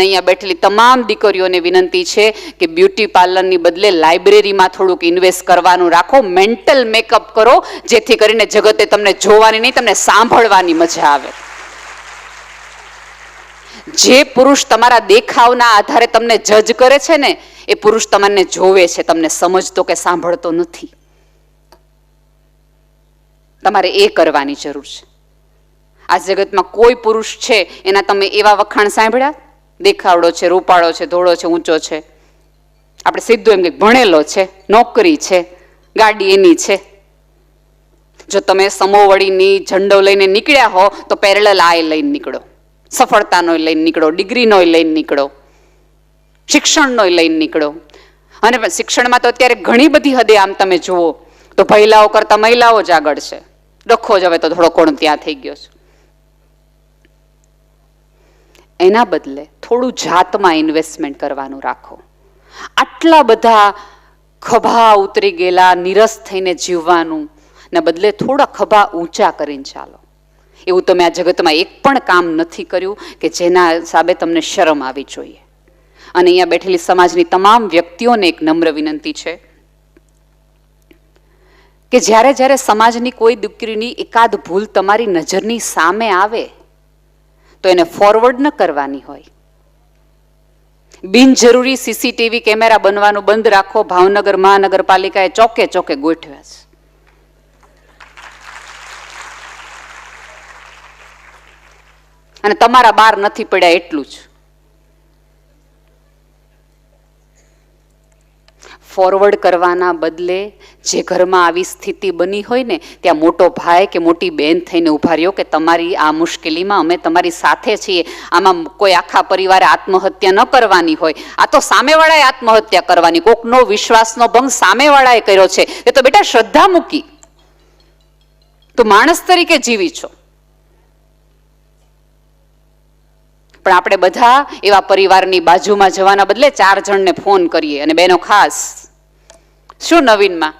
અહીંયા બેઠેલી તમામ દીકરીઓને વિનંતી છે કે બ્યુટી પાર્લરની બદલે લાઇબ્રેરીમાં થોડુંક ઇન્વેસ્ટ કરવાનું રાખો, મેન્ટલ મેકઅપ કરો, જેથી કરીને જગતે તમને જોવાની નહીં, તમને સાંભળવાની મજા આવે. જે પુરુષ તમારા દેખાવના આધારે તમને જજ કરે છે ને, એ પુરુષ તમને જોવે છે, તમને સમજતો કે સાંભળતો નથી. તમારે એ કરવાની જરૂર છે. આ જગતમાં કોઈ પુરુષ છે, એના તમે એવા વખાણ સાંભળ્યા? દેખાવડો છે, રૂપાળો છે, ધોળો છે, ઊંચો છે. આપણે સીધું એમ કે ભણેલો છે, નોકરી છે, ગાડી એની છે. જો તમે સમોવડીની ઝંડો લઈને નીકળ્યા હો, તો પેરેલલ આ લઈને નીકળો. સફળતાનો લઈને નીકળો, ડિગ્રીનો લઈને નીકળો. શિક્ષણનો લઈને નીકળો. અને શિક્ષણમાં તો અત્યારે ઘણી બધી હદે આમ તમે જુઓ, તો મહિલાઓ કરતા મહિલાઓ જ આગળ છે. ડખો જ હવે તો થોડો કોણ ત્યાં થઈ ગયો છે. એના બદલે થોડું જાતમાં ઇન્વેસ્ટમેન્ટ કરવાનું રાખો. આટલા બધા ખભા ઉતરી ગયેલા, નિરસ થઈને જીવવાનું, ને બદલે થોડા ખભા ઊંચા કરીને ચાલો. એવું તમે આ જગતમાં એક પણ કામ નથી કર્યું કે જેના હિસાબે તમને શરમ આવી જોઈએ. અને અહીંયા બેઠેલી સમાજની તમામ વ્યક્તિઓને એક નમ્ર વિનંતી છે કે જ્યારે જ્યારે સમાજની કોઈ દીકરીની એકાદ ભૂલ તમારી નજરની સામે આવે તો એને ફોરવર્ડ ન કરવાની હોય. બિનજરૂરી સીસીટીવી કેમેરા બનવાનું બંધ રાખો. ભાવનગર મહાનગરપાલિકાએ ચોકે ચોકે ગોઠવ્યા છે. અને તમારા બાર નથી પડ્યા એટલું જ. ફોરવર્ડ કરવાના બદલે જે ઘરમાં આવી સ્થિતિ બની હોય ને, ત્યાં મોટો ભાઈ કે મોટી બેન થઈને ઊભા રહ્યો કે તમારી આ મુશ્કેલીમાં અમે તમારી સાથે છીએ, આમાં કોઈ આખા પરિવારે આત્મહત્યા ન કરવાની હોય. આ તો સામેવાળાએ આત્મહત્યા કરવાની, કોકનો વિશ્વાસનો ભંગ સામેવાળાએ કર્યો છે. એ તો બેટા શ્રદ્ધા મૂકી. તો માણસ તરીકે જીવી છો. પણ આપણે બધા એવા પરિવારની બાજુમાં જવાના બદલે ચાર જણને ફોન કરીએ અને બેનો ખાસ શું નવીનમાં?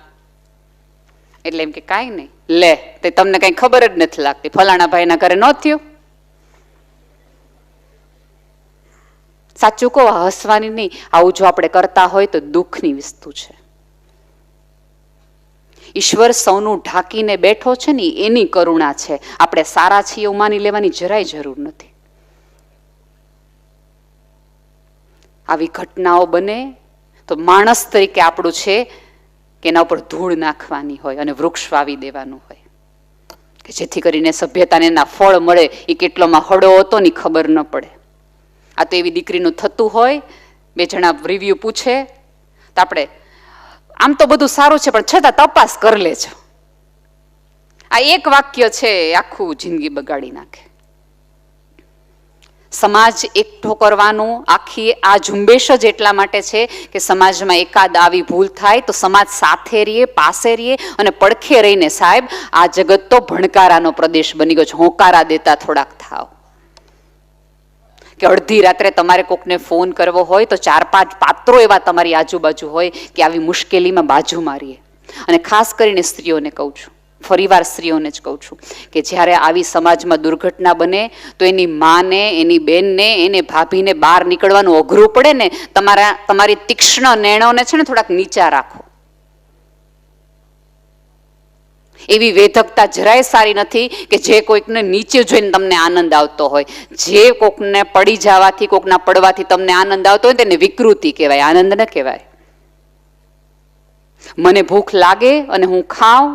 એટલે એમ કે કાંઈ નહીં. લે, તે તમને કઈ ખબર જ નથી લાગતી. ફલાણા ભાઈના ઘરે ન થયું? સાચું કહો હસવાની નહીં. આવું જો આપણે કરતા હોય તો દુઃખની વસ્તુ છે. ઈશ્વર સૌનું ઢાંકીને બેઠો છે ને, એની કરુણા છે. આપણે સારા છીએ એવું માની લેવાની જરાય જરૂર નથી. આવી ઘટનાઓ બને તો માણસ તરીકે આપણું છે કે એના ઉપર ધૂળ નાખવાની હોય અને વૃક્ષ વાવી દેવાનું હોય. કે જેથી કરીને સભ્યતાને એના ફળ મળે, એ કેટલોમાં હળો હતો ની ખબર ન પડે. આ તો એવી દીકરીનું થતું હોય, બે જણા રિવ્યુ પૂછે, તો આપણે, આમ તો બધું સારું છે, પણ છતાં તપાસ કરી લેજો આ એક વાક્ય છે આખું જિંદગી બગાડી નાખે. સમાજ એકઠો કરવાનું આખી આ ઝુંબેશ જ એટલા માટે છે કે સમાજમાં એકાદ આવી ભૂલ થાય તો સમાજ સાથે રહીએ, પાસે રહીએ અને પડખે રહીને સાહેબ આ જગત તો ભણકારાનો પ્રદેશ બની ગયો છે. હોંકારા દેતા થોડાક થાવ કે અડધી રાત્રે તમારે કોકને ફોન કરવો હોય તો ચાર પાંચ પાત્રો એવા તમારી આજુબાજુ હોય કે આવી મુશ્કેલીમાં બાજુ મારીએ. અને ખાસ કરીને સ્ત્રીઓને કહું છું ફરીવાર સ્ત્રીઓને જ કહું છું કે જ્યારે આવી સમાજમાં દુર્ઘટના બને, તો એની માને, એની બેનને, એને ભાભીને બહાર નીકળવાનું અઘરું પડે ને, તમારા, તમારી તીક્ષ્ણ નેણોને છે ને થોડાક નીચા રાખો. એવી વેધકતા જરાય સારી નથી કે જે કોઈકને નીચે જોઈને તમને આનંદ આવતો હોય. જે કોકને પડી જવાથી, કોકના પડવાથી તમને આનંદ આવતો હોય, તેને વિકૃતિ કહેવાય, આનંદ ન કહેવાય. મને ભૂખ લાગે અને હું ખાઉં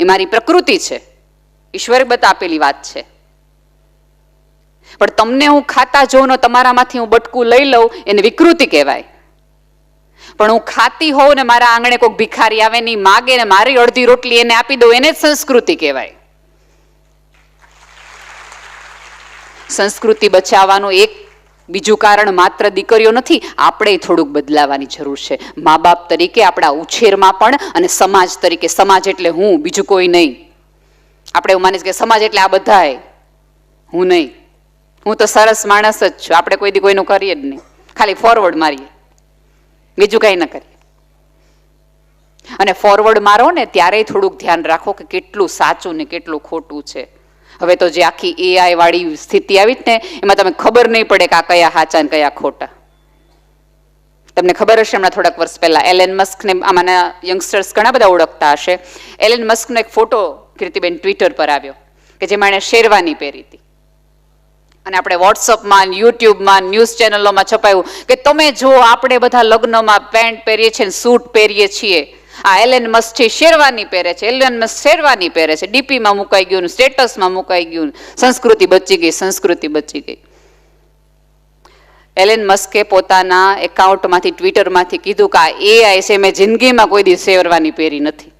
એ મારી પ્રકૃતિ છે. ઈશ્વરે આપેલી વાત છે. પણ તમને હું ખાતા જોઉં તમારામાંથી હું બટકું લઈ લઉં, એને વિકૃતિ કહેવાય. પણ હું ખાતી હોઉં ને મારા આંગણે કોઈક ભિખારી આવે નહીં માગે ને મારી અડધી રોટલી એને આપી દઉં, એને જ સંસ્કૃતિ કહેવાય. સંસ્કૃતિ બચાવવાનું એક બીજું કારણ માત્ર દીકરીઓ નથી, આપણે થોડુંક બદલાવાની જરૂર છે. મા બાપ તરીકે આપણા ઉછેરમાં પણ અને સમાજ તરીકે, સમાજ એટલે હું, બીજું કોઈ નહીં. આપણે એવું માનીશ કે સમાજ એટલે આ બધાય. હું નહીં. હું તો સરસ માણસ જ છું. આપણે કોઈ દી કોઈનું કરીએ જ નહીં. ખાલી ફોરવર્ડ મારીએ. બીજું કંઈ ન કરીએ. અને ફોરવર્ડ મારો ને ત્યારે થોડુંક ધ્યાન રાખો કે કેટલું સાચું ને કેટલું ખોટું છે. હવે તો જે આખી એઆઈ વાળી સ્થિતિ આવી જ ને, એમાં તમે ખબર નહીં પડે કે આ કયા હાચા ને કયા ખોટા. તમને ખબર હશે હમણાં થોડાક વર્ષ પહેલા, એલેન મસ્કને આમાંના યંગસ્ટર્સ ઘણા બધા ઓળખતા હશે. એલેન મસ્કનો એક ફોટો કીર્તિબેન ટ્વિટર પર આવ્યો, કે જેમાં એણે શેરવાની પહેરી હતી. અને આપણે વોટ્સઅપમાં યુટ્યુબમાં ન્યૂઝ ચેનલોમાં છપાયું કે તમે જો આપણે બધા લગ્નમાં પેન્ટ પહેરીએ છીએ સૂટ પહેરીએ છીએ આ એલેન મસ્ટી શેરવાની પહેરે છે, એલેન મસ્ટ શેરવાની પહેરે છે. ડીપીમાં મુકાઈ ગયું સ્ટેટસમાં મુકાઈ ગયું સંસ્કૃતિ બચી ગઈ, સંસ્કૃતિ બચી ગઈ. એલેન મસ્કે પોતાના એકાઉન્ટમાંથી, ટ્વિટરમાંથી કીધું કે આ એઆઈ છે, મેં જિંદગીમાં કોઈ દિવસ શેરવાની પહેરી નથી.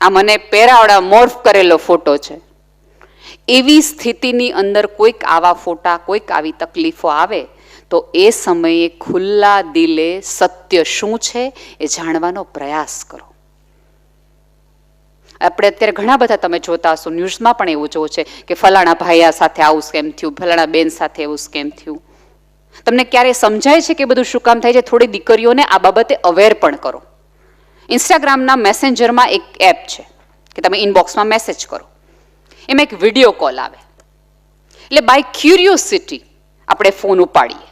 આ મને પહેરાવડા મોર્ફ કરેલો ફોટો છે. એવી સ્થિતિની અંદર કોઈક આવા ફોટા, કોઈક આવી તકલીફો આવે તો એ સમયે ખુલ્લા દિલે સત્ય શું છે એ જાણવાનો પ્રયાસ કરો. આપણે અત્યારે ઘણા બધા તમે જોતા હશો, ન્યૂઝમાં પણ એવું જોવું છે કે ફલાણા ભાઈયા સાથે આવું સ્કેમ થયું, ફલાણા બેન સાથે એવું સ્કેમ થયું. તમને ક્યારે સમજાય છે કે બધું શું કામ થાય છે? થોડી દીકરીઓને આ બાબતે અવેર પણ કરો. ઇન્સ્ટાગ્રામના મેસેન્જરમાં એક એપ છે કે તમે ઇનબોક્સમાં મેસેજ કરો. એમાં એક વીડિયો કોલ આવે. એટલે બાય ક્યુરિયોસિટી આપણે ફોન ઉપાડીએ.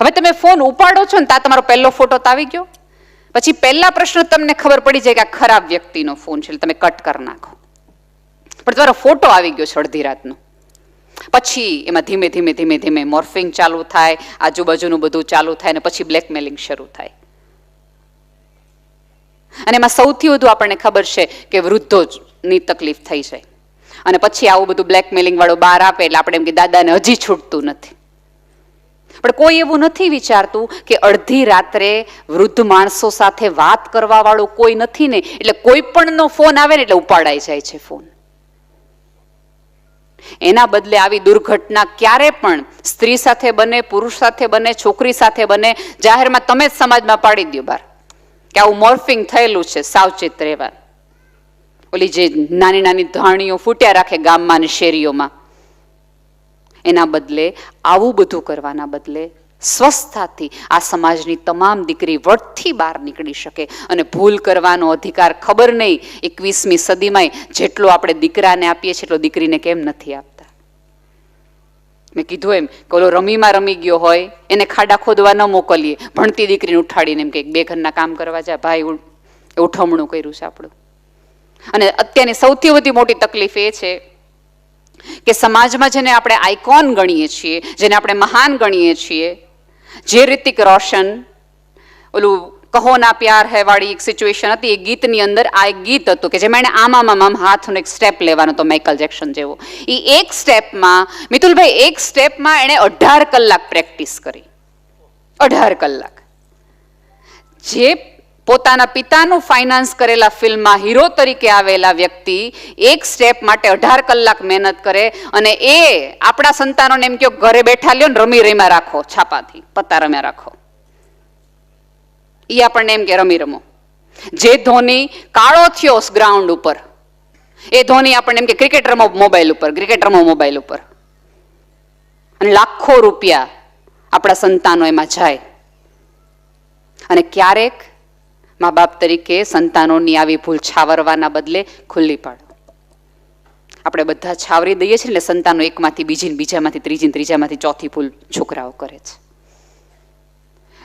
હવે તમે ફોન ઉપાડો છો ને ત્યાં તમારો પહેલો ફોટો તો આવી ગયો. પછી પહેલા પ્રશ્ન તમને ખબર પડી જાય કે આ ખરાબ વ્યક્તિનો ફોન છે તમે કટ કરી નાખો. પણ તમારો ફોટો આવી ગયો છે અડધી રાતનો. પછી એમાં ધીમે ધીમે ધીમે ધીમે મોર્ફિંગ ચાલુ થાય, આજુબાજુનું બધું ચાલુ થાય અને પછી બ્લેકમેલિંગ શરૂ થાય. અને એમાં સૌથી વધુ આપણને ખબર છે કે વૃદ્ધોની તકલીફ થઈ જાય. અને પછી આવું બધું બ્લેકમેલિંગ વાળું બહાર આપે એટલે આપણે એમ કે દાદાને હજી છૂટતું નથી. પણ કોઈ એવું નથી વિચારતું કે અડધી રાત્રે વૃદ્ધ માણસો સાથે વાત કરવા વાળું કોઈ નથી ને, એટલે કોઈ પણનો ફોન આવે ને એટલે ઉપાડાઈ જાય છે ફોન. એના બદલે આવી દુર્ઘટના ક્યારે પણ સ્ત્રી સાથે બને, પુરુષ સાથે બને, છોકરી સાથે બને, જાહેરમાં તમે જ સમાજમાં પાડી દો બાર. કે આવું મોર્ફિંગ થયેલું છે, સાવચેત રહેવા ઓલી જે નાની નાની ધાણીઓ ફૂટ્યા રાખે ગામમાં અને શેરીઓમાં. એના બદલે આવું બધું કરવાના બદલે સ્વસ્થતાથી આ સમાજની તમામ દીકરી વટથી બહાર નીકળી શકે. અને ભૂલ કરવાનો અધિકાર ખબર નહીં, એકવીસમી સદીમાં જેટલો આપણે દીકરાને આપીએ છીએ એટલો દીકરીને કેમ નથી આપતા? મેં કીધું એમ કે ઓલો રમીમાં રમી ગયો હોય, એને ખાડા ખોદવા ન મોકલીએ. ભણતી દીકરીને ઉઠાડીને એમ કે બે ઘરના કામ કરવા જાય ભાઈ ઉઠમણું કર્યું છે આપણું. અને અત્યારની સૌથી વધુ મોટી તકલીફ એ છે કે સમાજમાં જેને આપણે આઇકોન ગણીએ છીએ, જેને આપણે મહાન ગણીએ છીએ, જે રિતિક રોશન, ઓલું કહો ના પ્યાર હે વાળી એક સિચ્યુએશન હતી, એ ગીતની અંદર આ એક ગીત હતું કે જેમાં એણે આમામ આમ આમ આમ હાથનો એક સ્ટેપ લેવાનો હતો માઇકલ જેક્શન જેવો. એ એક સ્ટેપમાં મિતુલભાઈ, એક સ્ટેપમાં એણે અઢાર કલાક પ્રેક્ટિસ કરી. અઢાર કલાક. જે પોતાના પિતાનું ફાઇનાન્સ કરેલા ફિલ્મમાં હીરો તરીકે આવેલા વ્યક્તિ એક સ્ટેપ માટે અઢાર કલાક મહેનત કરે અને એ આપણા સંતાનોને એમ કહો ઘરે બેઠા લ્યો ને રમી રમ્યા રાખો, છાપાથી, પત્તા રમ્યા રાખો. એ આપણને એમ કે રમી રમો. જે ધોની કાળો થયો ગ્રાઉન્ડ ઉપર, એ ધોની આપણને એમ કે ક્રિકેટ રમો મોબાઈલ ઉપર ક્રિકેટ રમો મોબાઈલ ઉપર. અને લાખો રૂપિયા આપણા સંતાનો એમાં જાય. અને ક્યારેક મા બાપ તરીકે સંતાનોની આવી ભૂલ છાવરવાના બદલે ખુલ્લી પાડો. આપણે બધા છાવરી દઈએ છીએ એટલે સંતાનો એકમાંથી બીજીને બીજામાંથી ત્રીજી ને ત્રીજામાંથી ચોથી ભૂલ છોકરાઓ કરે છે.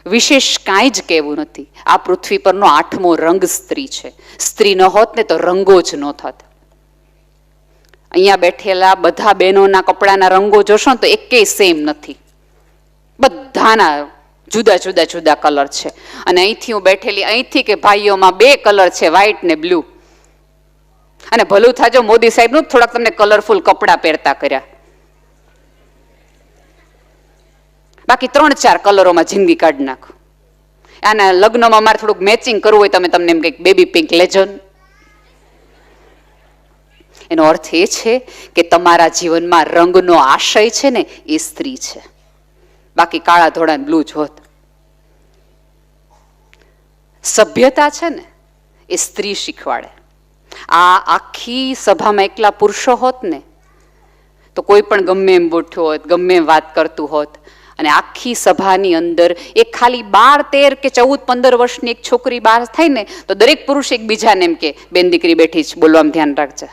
વિશેષ કાંઈ જ કહેવું નથી. આ પૃથ્વી પરનો આઠમો રંગ સ્ત્રી છે. સ્ત્રી ન હોત ને તો રંગો જ ન થત. અહીંયા બેઠેલા બધા બહેનોના કપડાના રંગો જોશો ને તો એકેય સેમ નથી. બધાના જુદા જુદા જુદા કલર છે. અને અહીંથી હું બેઠેલી, અહીંથી કે ભાઈઓમાં બે કલર છે વ્હાઈટ ને બ્લુ અને ભલું થાજો, મોદી સાહેબનું થોડાક તમને કલરફુલ કપડાં પહેરતા કર્યા. બાકી ત્રણ ચાર કલરોમાં જિંદગી કાઢી નાખો. આના લગ્નમાં મારે થોડુંક મેચિંગ કરવું હોય, તમે તમને એમ કંઈક બેબી પિંક લેજો એનો અર્થ એ છે કે તમારા જીવનમાં રંગનો આશય છે ને, એ સ્ત્રી છે. બાકી કાળા ધોળા બ્લુ જ હોત. સભ્યતા છે ને, એ સ્ત્રી શીખવાડે. આ આખી સભામાં એકલા પુરુષો હોત ને, તો કોઈ પણ ગમે એમ બોઠ્યો હોત, ગમે એમ વાત કરતું હોત, અને આખી સભાની અંદર એક ખાલી બાર, તેર કે ચૌદ, પંદર વર્ષની એક છોકરી બહાર થાય ને, તો દરેક પુરુષ એકબીજાને એમ કે, બેન દીકરી બેઠી છે બોલવામાં ધ્યાન રાખજે.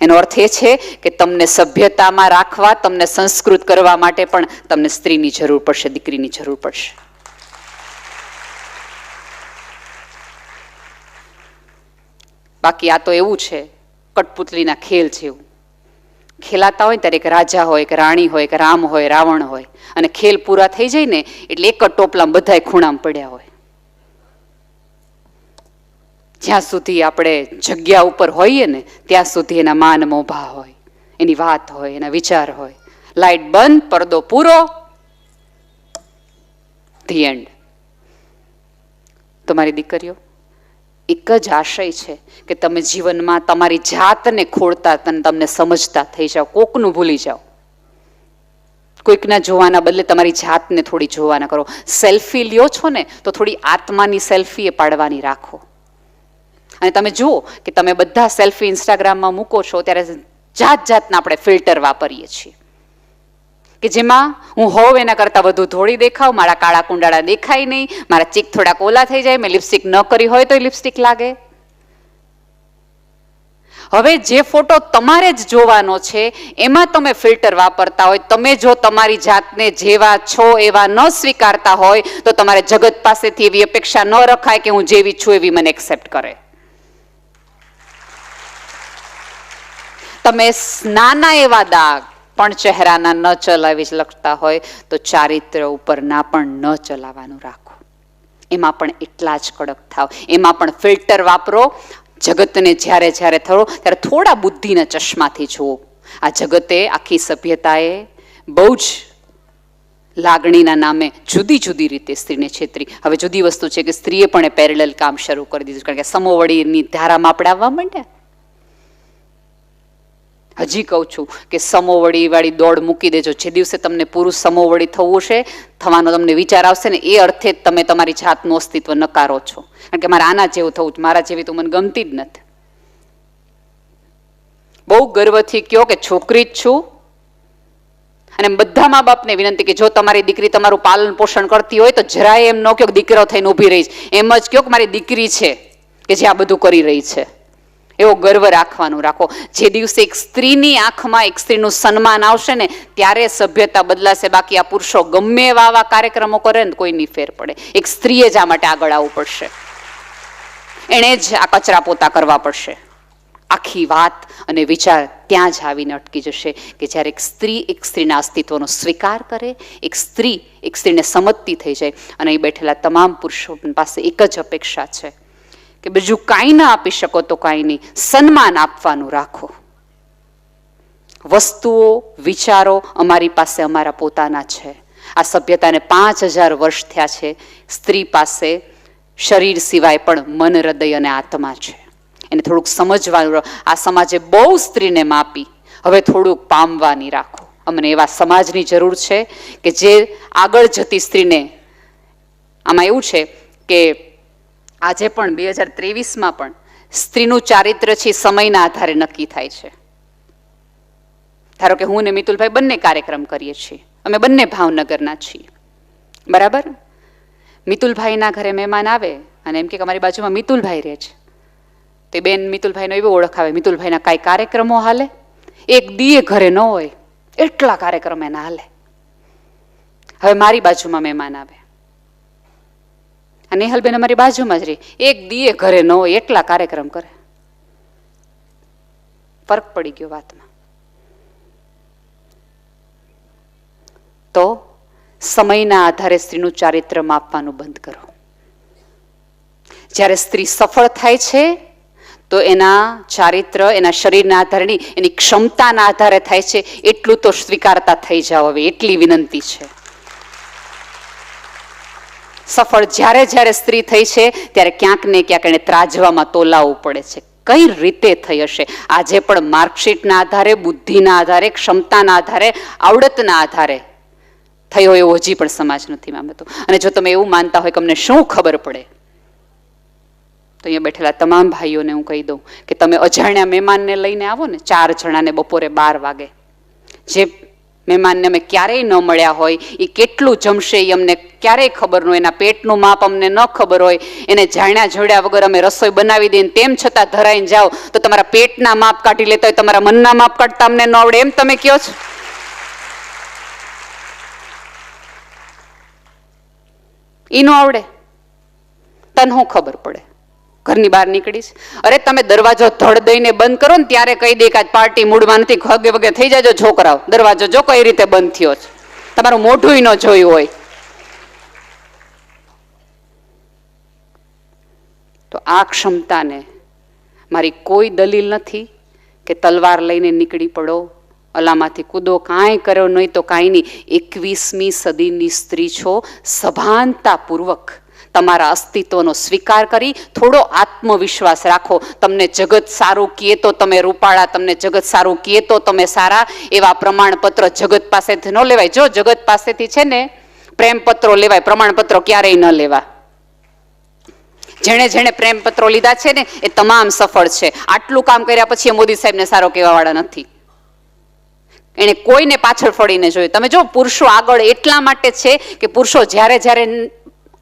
એનો અર્થ એ છે કે તમને સભ્યતામાં રાખવા, તમને સંસ્કૃત કરવા માટે પણ તમને સ્ત્રીની જરૂર પડશે, દીકરીની જરૂર પડશે. બાકી આ તો એવું છે કઠપુતલીના ખેલ જેવું ખેલાતા હોય ત્યારે એક રાજા હોય કે રાણી હોય કે રામ હોય, રાવણ હોય, અને ખેલ પૂરા થઈ જાય ને, એટલે એક જ ટોપલામાં બધાય ખૂણામાં પડ્યા હોય. જ્યાં સુધી આપણે જગ્યા ઉપર હોઈએ ને, ત્યાં સુધી એના માન મોભા હોય, એની વાત હોય, એના વિચાર હોય. લાઈટ બંધ, પડદો પૂરો ધી એન્ડ તમારી દીકરીઓ? એક જ આશય છે કે તમે જીવનમાં તમારી જાતને ખોળતા તને તમને સમજતા થઈ જાઓ, કોકનું ભૂલી જાઓ. કોઈકના જોવાના બદલે તમારી જાતને થોડી જોવાના કરો. સેલ્ફી લ્યો છો ને, તો થોડી આત્માની સેલ્ફી એ પાડવાની રાખો. અને તમે જુઓ કે તમે બધા સેલ્ફી ઇન્સ્ટાગ્રામમાં મૂકો છો, ત્યારે જાત જાતના આપણે ફિલ્ટર વાપરીએ છીએ. કે જેમાં હું હોવ એના કરતાં વધુ ધોળી દેખાવ, મારા કાળા કુંડાળા દેખાય નહીં, મારા ચીક થોડાક ઓલા થઈ જાય, મેં લિપસ્ટિક ન કરી હોય તો લિપસ્ટિક લાગે. હવે જે ફોટો તમારે જ જોવાનો છે, એમાં તમે ફિલ્ટર વાપરતા હોય, તમે જો તમારી જાતને જેવા છો, એવા ન સ્વીકારતા હોય, તો તમારે જગત પાસેથી એવી અપેક્ષા ન રખાય કે હું જેવી છું એવી મને એક્સેપ્ટ કરે. તમે નાના એવા દાગ પણ ચહેરાના ન ચલાવી લખતા હોય તો ચારિત્ર ઉપર ના પણ ન ચલાવવાનું રાખો. એમાં પણ એટલા જ કડક થાવ. એમાં પણ ફિલ્ટર વાપરો. જગતને જ્યારે જ્યારે થયો ત્યારે થોડા બુદ્ધિના ચશ્માથી જુઓ. આ જગતે આખી સભ્યતાએ બહુ જ લાગણીના નામે જુદી જુદી રીતે સ્ત્રીને છેતરી. હવે જુદી વસ્તુ છે કે સ્ત્રીએ પણ એ પેરેલલ કામ શરૂ કરી દીધું કારણ કે સમોવડીની ધારામાં આપણે આવવા માંડ્યા. હજી કહું છું કે સમોવડીવાળી દોડ મૂકી દેજો. જે દિવસે તમને પુરુષ સમોવડી થવું છે, થવાનો તમને વિચાર આવશે ને એ અર્થે જ તમે તમારી જાતનું અસ્તિત્વ નકારો છો. કારણ કે મારે આના જેવું થવું મારા જેવી તો મને ગમતી જ નથી. બહુ ગર્વથી કયો કે છોકરી જ છું. અને બધા મા બાપને વિનંતી કે જો તમારી દીકરી તમારું પાલન પોષણ કરતી હોય તો જરાય એમ ન કહો દીકરો થઈને ઊભી રહીશ એમ જ કહો કે મારી દીકરી છે કે જે આ બધું કરી રહી છે. એવો ગર્વ રાખવાનું રાખો. જે દિવસે એક સ્ત્રીની આંખમાં એક સ્ત્રીનું સન્માન આવશે ને, ત્યારે સભ્યતા બદલાશે. બાકી આ પુરુષો ગમે એવા આવા કાર્યક્રમો કરે ને કોઈની ફેર પડે. એક સ્ત્રીએ જ આ માટે આગળ આવવું પડશે. એણે જ આ કચરા પોતા કરવા પડશે. આખી વાત અને વિચાર ત્યાં જ આવીને અટકી જશે કે જ્યારે એક સ્ત્રી એક સ્ત્રીના અસ્તિત્વનો સ્વીકાર કરે, એક સ્ત્રી એક સ્ત્રીને સમજતી થઈ જાય. અને અહીં બેઠેલા તમામ પુરુષો પાસે એક જ અપેક્ષા છે. કે બીજું કાંઈ ના આપી શકો તો કાંઈ નહીં. સન્માન આપવાનું રાખો. વસ્તુઓ, વિચારો અમારી પાસે અમારા પોતાના છે. આ સભ્યતાને પાંચ હજાર વર્ષ થયા છે. સ્ત્રી પાસે શરીર સિવાય પણ મન, હૃદય અને આત્મા છે. એને થોડુંક સમજવાનું આ સમાજે બહુ સ્ત્રીને માપી. હવે થોડુંક પામવાની રાખો. અમને એવા સમાજની જરૂર છે કે જે આગળ જતી સ્ત્રીને, આમાં એવું છે કે આજે પણ બે હજાર ત્રેવીસમાં પણ સ્ત્રીનું ચારિત્ર છે સમયના આધારે નક્કી થાય છે. ધારો કે હું ને મિતુલભાઈ બંને કાર્યક્રમ કરીએ છીએ. અમે બંને ભાવનગરના છીએ. બરાબર? મિતુલભાઈના ઘરે મહેમાન આવે અને એમ કે અમારી બાજુમાં મિતુલભાઈ રહે છે. તે બેન મિતુલભાઈનો એવો ઓળખ આવે મિતુલભાઈના કાંઈ કાર્યક્રમો હાલે? એક દીએ ઘરે ન હોય, એટલા કાર્યક્રમ એના હાલે. હવે મારી બાજુમાં મહેમાન આવે. નેહલબેન અમારી બાજુમાં જ રહી. એક દીએ ઘરે ન હોય, એટલા કાર્યક્રમ કરે. ફરક પડી ગયો વાતમાં. તો સમયના આધારે સ્ત્રીનું ચારિત્ર માપવાનું બંધ કરો. જ્યારે સ્ત્રી સફળ થાય છે, તો એના ચારિત્ર, એના શરીરના આધારની, એની ક્ષમતાના આધારે થાય છે, એટલું તો સ્વીકારતા થઈ જાઓ હવે, એટલી વિનંતી છે. સફળ જ્યારે જ્યારે સ્ત્રી થઈ છે, ત્યારે ક્યાંક ને ક્યાંક એને ત્રાજવામાં તોલાવવું પડે છે. કઈ રીતે થઈ હશે? આજે પણ માર્કશીટના આધારે, બુદ્ધિના આધારે, ક્ષમતાના આધારે, આવડતના આધારે થયો એવો હજી પણ સમાજ નથી માનતો. અને જો તમે એવું માનતા હોય કે અમને શું ખબર પડે? તો અહીંયા બેઠેલા તમામ ભાઈઓને હું કહી દઉં કે તમે અજાણ્યા મહેમાનને લઈને આવો ને, ચાર જણાને બપોરે બાર વાગે. જે મહેમાનને અમે ક્યારેય ન મળ્યા હોય એ કેટલું જમશે એ અમને ક્યારેય ખબર ન હોય, એના પેટનું માપ અમને ન ખબર હોય, એને જાણ્યા જોડ્યા વગર અમે રસોઈ બનાવી દઈએ તેમ છતાં ધરાઈને જાઓ, તો તમારા પેટના માપ કાઢી લેતા હોય, તમારા મનના માપ કાઢતા અમને ન આવડે, એમ તમે કહો છો? એ ન આવડે. તને શું ખબર પડે? ઘરની બહાર નીકળીશ. અરે તમે દરવાજો ધડ દઈને બંધ કરો ને ત્યારે કહી દે કે આજ પાર્ટી મૂડમાં નથી ખગે વગે થઈ જાજો છોકરાઓ. દરવાજો જો કઈ રીતે બંધ થયો છે. તમારું મોઢું ન જોયું હોય. તો આ ક્ષમતાને મારી કોઈ દલીલ નથી કે તલવાર લઈને નીકળી પડો, અલામાંથી કૂદો, કાંઈ કર્યો નહીં તો કાંઈ નહીં. એકવીસમી સદીની સ્ત્રી છો, સભાનતાપૂર્વક તમારા અસ્તિત્વનો સ્વીકાર કરી થોડો આત્મવિશ્વાસ રાખો. તમને જગત સારું કીએ તો તમે રૂપાળા, તમને જગત સારું કીએ તો તમે સારા. એવા પ્રમાણપત્ર જગત પાસેથી ન લેવાય. જો જગત પાસેથી છે ને, પ્રેમપત્રો લેવાય, પ્રમાણપત્રો ક્યારેય ન લેવા જેણે જેણે પ્રેમપત્રો લીધા છે ને, એ તમામ સફળ છે. આટલું કામ કર્યા પછી એ મોદી સાહેબને સારો કહેવાવાળા નથી. એણે કોઈને પાછળ ફળીને જોયું. તમે જો પુરુષો આગળ એટલા માટે છે કે પુરુષો જ્યારે જ્યારે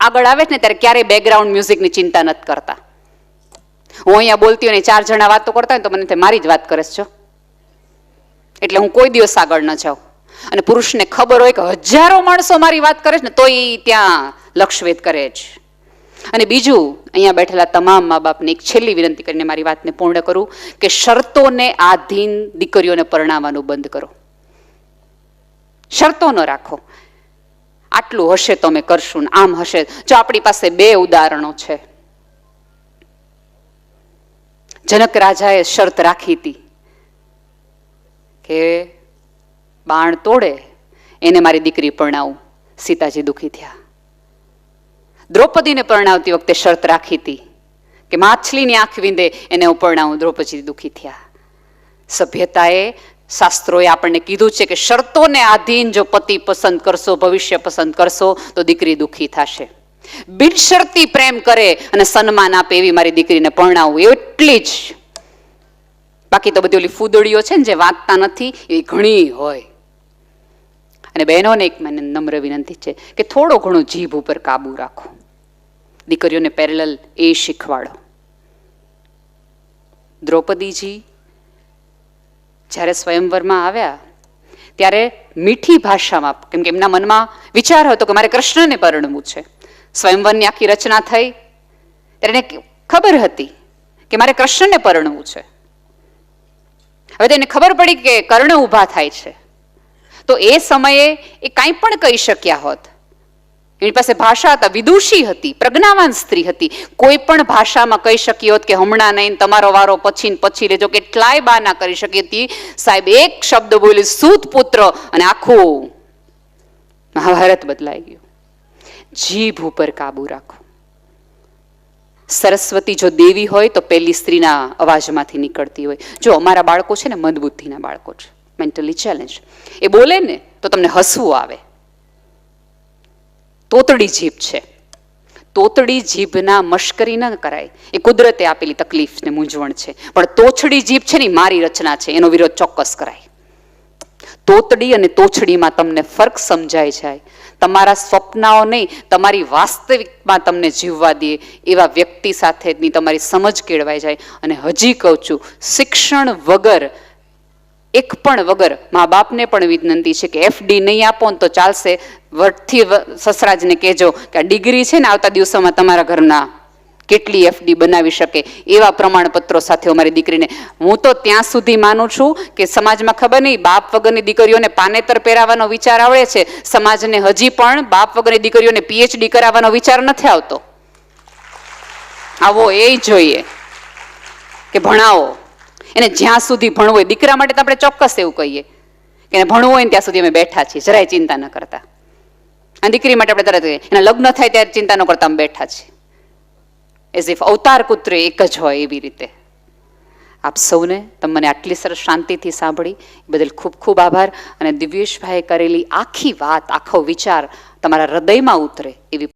આગળ આવે છે ને, ત્યારે ક્યારેય બેકગ્રાઉન્ડ મ્યુઝિકની ચિંતા નથી કરતા. હું અહીંયા બોલતી હોય ચાર જણા વાતો કરતા હોય તો મને મારી જ વાત કરે છે એટલે હું કોઈ દિવસ આગળ ન જાઉં. અને પુરુષને ખબર હોય કે હજારો માણસો મારી વાત કરે છે ને, તો એ ત્યાં લક્ષવેદ કરે જ. અને બીજું, અહીંયા બેઠેલા તમામ મા બાપને એક છેલ્લી વિનંતી કરીને મારી વાતને પૂર્ણ કરું કે શરતોને આધીન દીકરીઓને પરણાવવાનું બંધ કરો. શરતો ન રાખો. આટલું હશે તો અમે કરશું ને આમ હશે. જો આપણી પાસે બે ઉદાહરણો છે. જનક રાજાએ શરત રાખી હતી કે બાણ તોડે, એને મારી દીકરી પરણાવું. સીતાજી દુઃખી થયા. દ્રૌપદીને પરણાવતી વખતે શરત રાખી હતી કે માછલીની આંખ વિંદે એને હું પરણાવું. દ્રૌપદી દુઃખી થયા. સભ્યતાએ શાસ્ત્રોએ આપણને કીધું છે કે શરતોને આધીન જો પતિ પસંદ કરશો, ભવિષ્ય પસંદ કરશો, તો દીકરી દુઃખી થશે. બિનશરતી પ્રેમ કરે અને સન્માન આપે એવી મારી દીકરીને પરણાવું, એટલી જ. બાકી તો બધી ઓલી ફૂદડીઓ છે ને જે વાંચતા નથી, એ ઘણી હોય. અને બહેનોને એક મને નમ્ર વિનંતી છે કે થોડો ઘણો જીભ ઉપર કાબુ રાખો. દીકરીઓને પેરેલલ એ શીખવાડો. દ્રૌપદીજી જ્યારે સ્વયંવરમાં આવ્યા, ત્યારે મીઠી ભાષામાં, કેમ કે એમના મનમાં વિચાર હતો કે મારે કૃષ્ણને પરણવું છે. સ્વયંવરની આખી રચના થઈ, ત્યારે એને ખબર હતી કે મારે કૃષ્ણને પરણવું છે. હવે તેને ખબર પડી કે કર્ણ ઊભા થાય છે. તો એ સમયે એ કાંઈ પણ કહી શક્યા હોત એની પાસે ભાષા હતા, વિદુષી હતી, પ્રજ્ઞાવાન સ્ત્રી હતી. કોઈ પણ ભાષામાં કહી શકી હોત કે હમણાં નહીં, તમારો વારો પછી ને પછી લેજો કેટલાય બાના કરી શકી હતી. સાહેબ, એક શબ્દ બોલી, સૂત પુત્ર અને આખું મહાભારત બદલાઈ ગયું. જીભ ઉપર કાબુ રાખો. સરસ્વતી જો દેવી હોય તો પહેલી સ્ત્રીના અવાજમાંથી નીકળતી હોય. જો અમારા બાળકો છે ને, મંદબુદ્ધિના બાળકો છે. મેન્ટલી ચેલેન્જ એ બોલે ને, તો તમને હસવું આવે. તોતડી જીભ છે. તોતડી જીભના મશ્કરી ન કરાય. એ કુદરતે આપેલી તકલીફ ને મૂંઝવણ છે. પણ તોછડી જીભ છે ને મારી રચના છે. એનો વિરોધ ચોક્કસ કરાય. તોતડી અને તોછડીમાં તમને ફરક સમજાય જાય. તમારા સ્વપ્નાઓ નહીં, તમારી વાસ્તવિકમાં તમને જીવવા દે એવા વ્યક્તિ સાથેની તમારી સમજ કેળવાઈ જાય. અને હજી કહું છું, શિક્ષણ વગર એક પણ વગર મા બાપને પણ વિનંતી છે કે એફડી નહીં આપો ને તો ચાલશે. વટથી સસરાજને કહેજો કે આ ડિગ્રી છે ને આવતા દિવસોમાં તમારા ઘરના કેટલી એફડી બનાવી શકે એવા પ્રમાણપત્રો સાથે અમારી દીકરીને. હું તો ત્યાં સુધી માનું છું કે સમાજમાં ખબર નહીં, બાપ વગરની દીકરીઓને પાનેતર પહેરાવાનો વિચાર આવડે છે. સમાજને હજી પણ બાપ વગરની દીકરીઓને પીએચડી કરાવવાનો વિચાર નથી આવતો. આવો એ જોઈએ. કે ભણાવો. એને જ્યાં સુધી ભણવું હોય, દીકરા માટે તો આપણે ચોક્કસ એવું કહીએ કે એને ભણવું હોય ને ત્યાં સુધી અમે બેઠા છીએ, જરાય ચિંતા ન કરતા. અને દીકરી માટે આપણે તરત એના લગ્ન થાય ત્યારે ચિંતા ન કરતા, અમે બેઠા છીએ. એઝ ઇફ અવતાર કુત્ર એક જ હોય એવી રીતે. આપ સૌને તમે મને આટલી સરસ શાંતિથી સાંભળી, એ બદલ ખૂબ ખૂબ આભાર. અને દિવ્યેશભાઈએ કરેલી આખી વાત, આખો વિચાર તમારા હૃદયમાં ઉતરે એવી